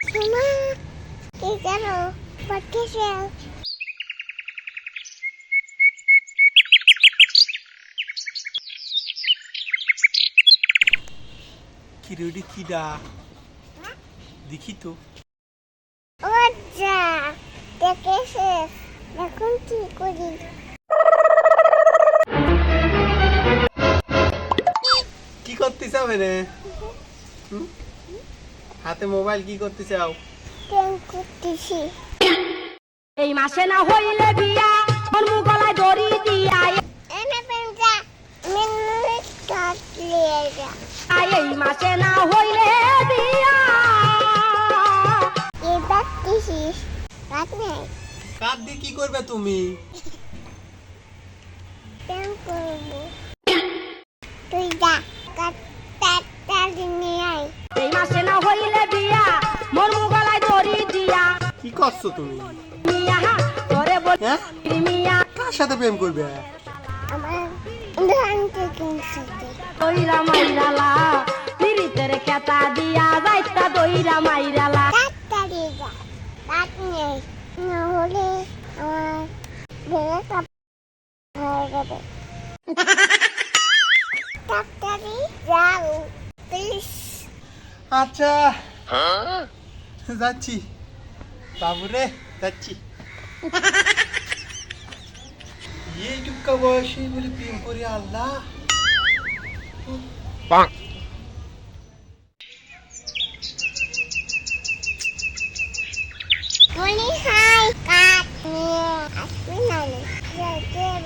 সোনা কি জানো পড়তেছে কি রেডি কি ডা দেখি তো। যা দেখেছে এখন কি করি? কি করতে চাও রে হুম? হাতে মোবাইল কি করতে চাও করতেছি। এই মাসে না হইলে বিয়া মন গলায় দড়ি দিয়া। এনে যা মেনু কাটলে যা। এই মাসে না হইলে বিয়া। কি দেখতেছিস রাত নেই কার দিয়ে কি করবে তুমি? করছ তুমি? হ্যাঁ? কার সাথে প্রেম করবে? কাপ হয়ে? আচ্ছা যাচ্ছি। বাবুরে যাচ্ছি এইটুকা বয়সে বলে প্রেম করি আল্লাহ আসবি না যেতে পারি